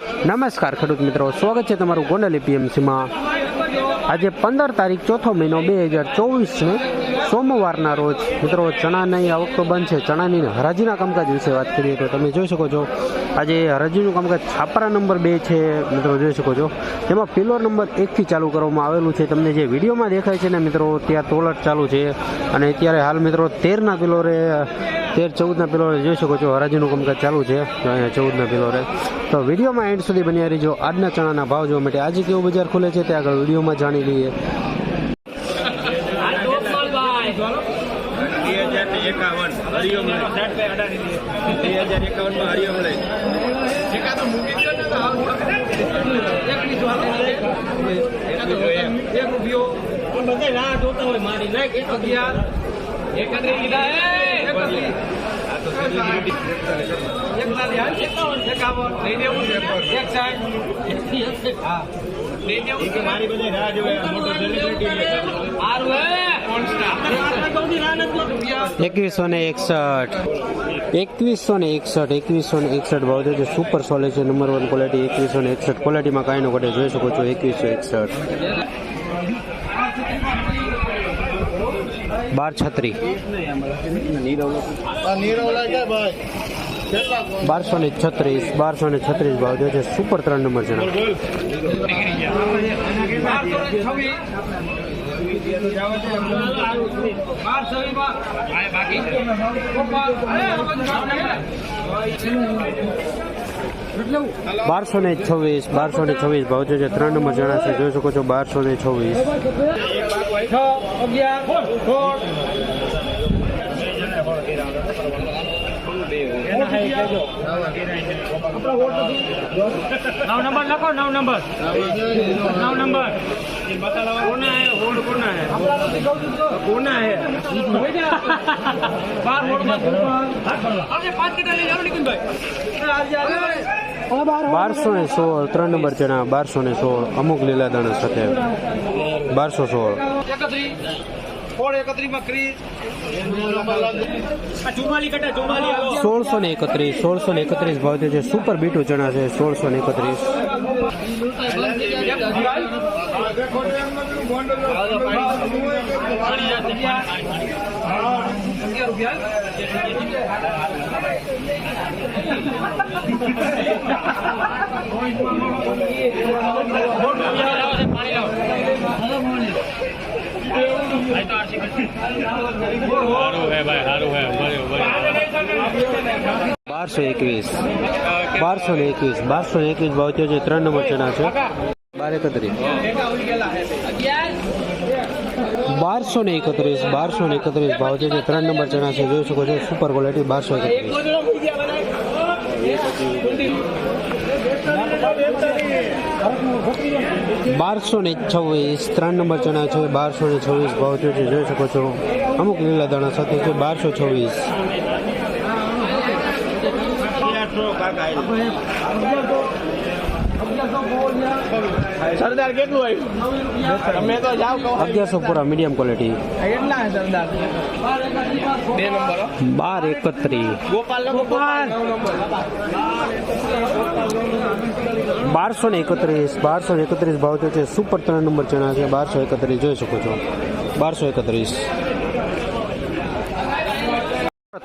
નમસ્કાર ખેડૂત મિત્રો, સ્વાગત છે તમારું ગોંડલ એપીએમસીમાં. આજે પંદર તારીખ, ચોથો મહિનો બે હજાર ચોવીસને સોમવારના રોજ, મિત્રો, ચણાની આવક તો બંધ છે. ચણાની હરાજીના કામકાજ વિશે વાત કરીએ તો તમે જોઈ શકો છો, આજે હરાજીનું કામકાજ છાપરા નંબર બે છે, મિત્રો, જોઈ શકો છો. તેમાં પિલોર નંબર એકથી ચાલુ કરવામાં આવેલું છે. તમને જે વિડીયોમાં દેખાય છે ને, મિત્રો, ત્યાં તોલટ ચાલુ છે. અને અત્યારે હાલ, મિત્રો, તેરના પિલોરે તેર ચૌદના પિલોરે જોઈ શકો છો હરાજીનું કામકાજ ચાલુ છે અહીંયા ચૌદના પિલોરે તો વિડીયોમાં એન્ડ સુધી બન્યા રહીજો. આજના ચણાના ભાવ જોવા માટે આજે કેવું બજાર ખુલે છે તે આગળ વિડીયોમાં જાણી લઈએ. બે હજાર ને એકાવન હરિઓમ બે હજાર એકાવનમાં હરિઓમ લઈ મારી નાખ એક જોવે એક સેલિબ્રિટી એકવીસો ને એકસઠ. એકવીસો ને એકસઠ એકવીસો ને એકસઠ ભાવ છે. સુપર સોલે છે નંબર વન ક્વોલિટી એકવીસો ને એકસઠ. ક્વોલિટીમાં કાંઈ નો ઘટે. જોઈ શકો છો, એકવીસો એકસઠ. બાર છત્રી. બારસો ને છત્રીસ બારસો ને છત્રીસ ભાવ જો છે. સુપર ત્રણ નંબર છે. બારસો ને છવ્વીસ બારસો ને છવ્વીસ ભાવ જે છે. ત્રણ નંબર જણા છે જોઈ શકો છો બારસો ને છવ્વીસ. છ અગિયાર સોળ નવ નંબર લખો, નવ નંબર. નવ નંબર. બારસો ને સોળ, ત્રણ નંબર ચણા બારસો ને સોળ, અમુક લીલા દાણા સાથે. બારસો સોળ. સોળસો ને એકત્રીસ સોળસો ને એકત્રીસ ભાવ થયો છે સુપર બીટું ચણા છે સોળસો ને એકત્રીસ બારસો એકવીસ, બારસો ને એકવીસ, બારસો ને એકવીસ ભાવ થયો ત્રણ નંબર ચણા છે. બાર એકત્રીસ. બારસો ને એકત્રીસ, બારસો ને એકત્રીસ ભાવ જે છે, ત્રણ નંબર ચણા છે. જોઈ શકો છો સુપર ક્વોલિટી બારસો એકત્રીસ. બારસો ને છવ્વીસ ત્રણ નંબર ચણા છે બારસો ને છવ્વીસ ભાવ છે જોઈ શકો છો. અમુક લીલા દાણા સાથે છે બારસો છવ્વીસ. સરદાર કેટલું આવ્યું? તમે તો જાવ કહો. અગિયારસો પૂરા મીડિયમ ક્વોલિટી. કેટલા સરદાર? બે નંબર બાર એકત્રીસ. ગોપાલ ગોપાલ. નવ નંબર બારસો ને એકત્રીસ, બારસો ને એકત્રીસ ભાવ થયો છે. સુપર ત્રણ નંબર ચણા છે. બારસો એકત્રીસ જોઈ શકો છો. બારસો એકત્રીસ.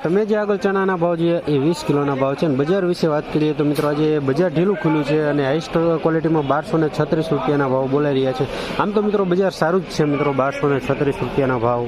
તમે જે આગળ ચણાના ભાવ છે એ વીસ કિલોના ભાવ છે. અને બજાર વિશે વાત કરીએ તો મિત્રો આજે બજાર ઢીલું ખુલ્યું છે અને હાઈસ્ટ ક્વોલિટીમાં બારસો ને છત્રીસ રૂપિયાના ભાવ બોલાઈ રહ્યા છે. આમ તો મિત્રો બજાર સારું જ છે મિત્રો, બારસો ને છત્રીસ રૂપિયાના ભાવ.